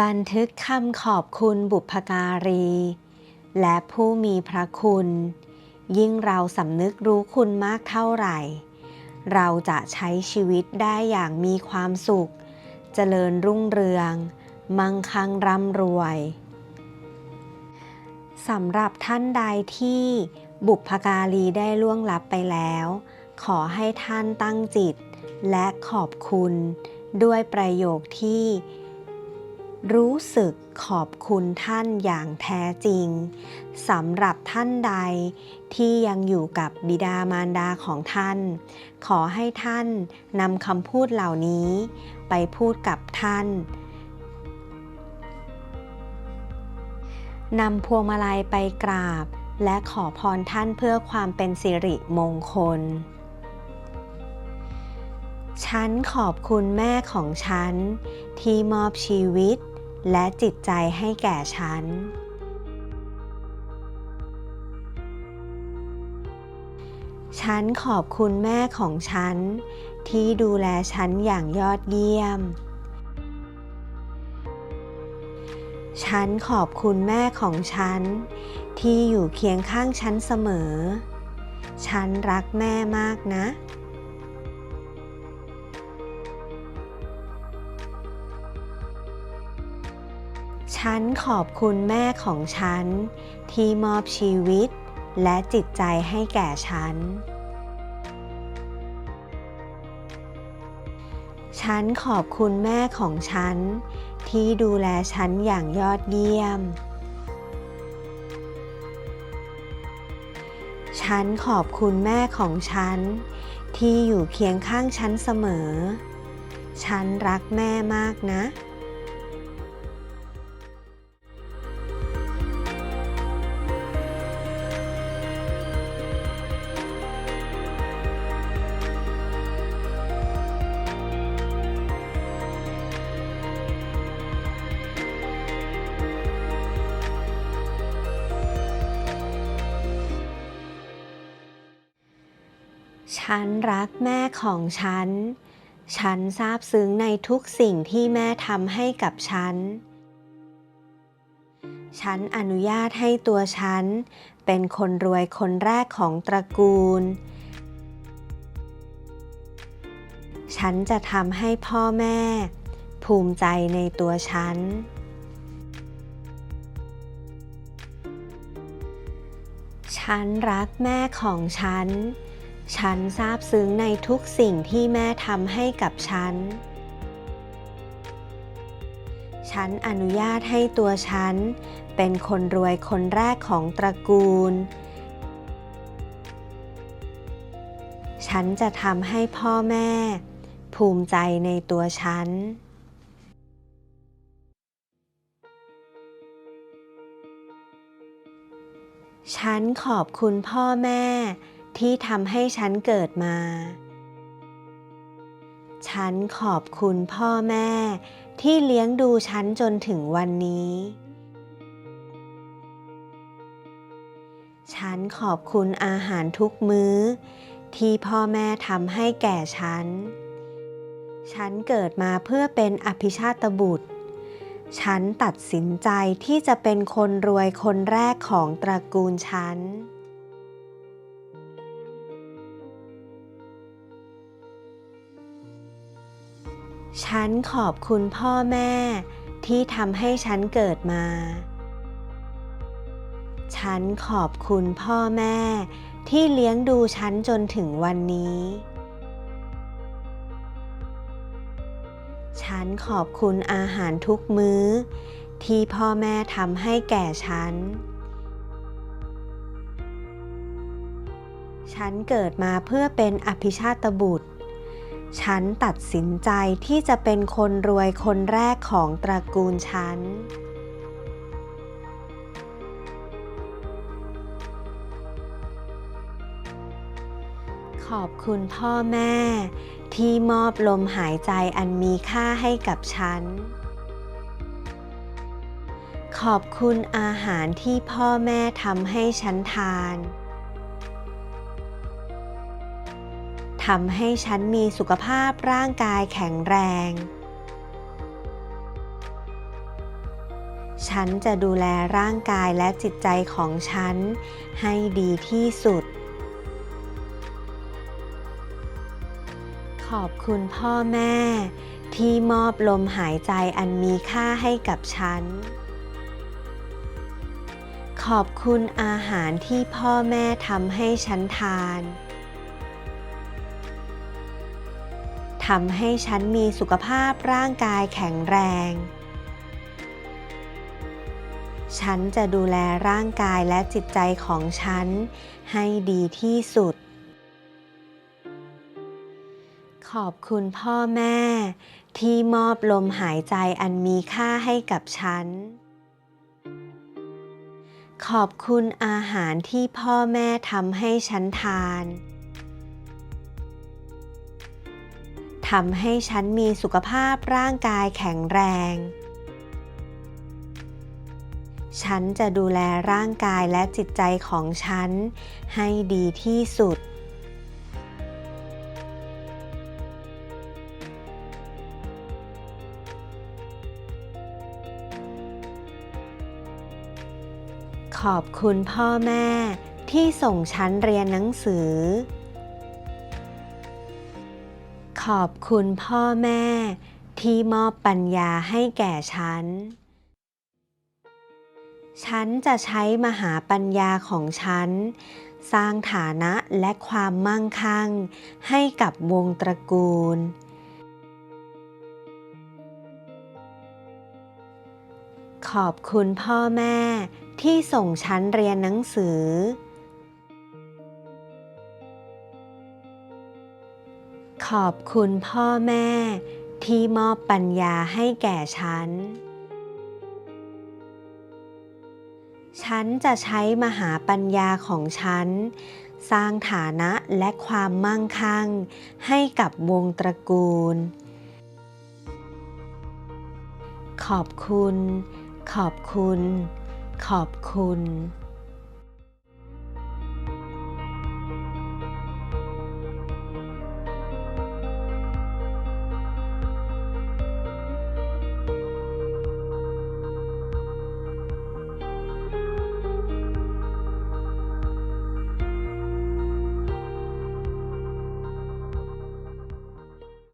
บันทึกคำขอบคุณบุพการี และผู้มีพระคุณ ยิ่งเราสำนึกรู้คุณมากเท่าไหร่ เราจะใช้ชีวิตได้อย่างมีความสุข เจริญรุ่งเรือง มั่งคั่งร่ำรวยสำหรับท่านใดที่บุพการีได้ล่วงลับไปแล้ว ขอให้ท่านตั้งจิต และขอบคุณ ด้วยประโยคที่ รู้สึกขอบคุณท่านอย่างแท้จริงสำหรับท่านใดที่ยังอยู่กับบิดามารดาของท่าน ขอให้ท่านนำคำพูดเหล่านี้ ไปพูดกับท่านนำพวงมาลัยไปกราบ และขอพรท่านเพื่อความเป็นสิริมงคล ฉันขอบคุณแม่ของฉัน ที่มอบชีวิต และจิตใจให้แก่ฉัน ฉันขอบคุณแม่ของฉัน ที่ดูแลฉันอย่างยอดเยี่ยม ฉันขอบคุณแม่ของฉัน ที่อยู่เคียงข้างฉันเสมอ ฉันรักแม่มากนะ ฉันขอบคุณแม่ของฉัน ที่มอบชีวิตและจิตใจให้แก่ฉัน ฉันขอบคุณแม่ของฉัน ที่ดูแลฉันอย่างยอดเยี่ยม ฉันขอบคุณแม่ของฉัน ที่อยู่เคียงข้างฉันเสมอ ฉันรักแม่มากนะ ฉันรักแม่ของฉัน ฉันซาบซึ้งในทุกสิ่งที่แม่ทำให้กับฉัน ฉันอนุญาตให้ตัวฉัน เป็นคนรวยคนแรกของตระกูล ฉันจะทำให้พ่อแม่ ภูมิใจในตัวฉันฉันรักแม่ของฉัน ฉันซาบซึ้งในทุกสิ่งที่แม่ทำให้กับฉัน ฉันอนุญาตให้ตัวฉัน เป็นคนรวยคนแรกของตระกูล ฉันจะทำให้พ่อแม่ ภูมิใจในตัวฉันฉันขอบคุณพ่อแม่ ที่ทำให้ฉันเกิดมา ฉันขอบคุณพ่อแม่ที่เลี้ยงดูฉันจนถึงวันนี้ ฉันขอบคุณอาหารทุกมื้อ ที่พ่อแม่ทำให้แก่ฉัน ฉันเกิดมาเพื่อเป็นอภิชาตบุตร ฉันตัดสินใจที่จะเป็นคนรวยคนแรกของตระกูลฉัน ฉันขอบคุณพ่อแม่ที่ทำให้ฉันเกิดมา ฉันขอบคุณพ่อแม่ที่เลี้ยงดูฉันจนถึงวันนี้ ฉันขอบคุณอาหารทุกมื้อ ที่พ่อแม่ทำให้แก่ฉัน ฉันเกิดมาเพื่อเป็นอภิชาตบุตร ฉันตัดสินใจที่จะเป็นคนรวยคนแรกของตระกูลฉัน ขอบคุณพ่อแม่ ที่มอบลมหายใจอันมีค่าให้กับฉัน ขอบคุณอาหารที่พ่อแม่ทำให้ฉันทาน ทำให้ฉันมีสุขภาพร่างกายแข็งแรง ฉันจะดูแลร่างกายและจิตใจของฉันให้ดีที่สุด ขอบคุณพ่อแม่ ที่มอบลมหายใจอันมีค่าให้กับฉัน ขอบคุณอาหารที่พ่อแม่ทำให้ฉันทาน ทำให้ฉันมีสุขภาพร่างกายแข็งแรง ฉันจะดูแลร่างกายและจิตใจของฉันให้ดีที่สุด ขอบคุณพ่อแม่ที่มอบลมหายใจอันมีค่าให้กับฉัน ขอบคุณอาหารที่พ่อแม่ทำให้ฉันทาน ทำให้ฉันมีสุขภาพร่างกายแข็งแรง ฉันจะดูแลร่างกายและจิตใจของฉันให้ดีที่สุด ขอบคุณพ่อแม่ที่ส่งฉันเรียนหนังสือ ขอบคุณพ่อแม่ที่มอบปัญญาให้แก่ฉัน ฉันจะใช้มหาปัญญาของฉัน สร้างฐานะและความมั่งคั่ง ให้กับวงตระกูล ขอบคุณพ่อแม่ที่ส่งฉันเรียนหนังสือ อบคุณพ่อแม่ที่มอบปัญญาให้แก่ฉัน ฉันจะใช้มหาปัญญาของฉัน สร้างฐานะและความมั่งคั่ง ให้กับวงตระกูล ขอบคุณ ขอบคุณ ขอบคุณ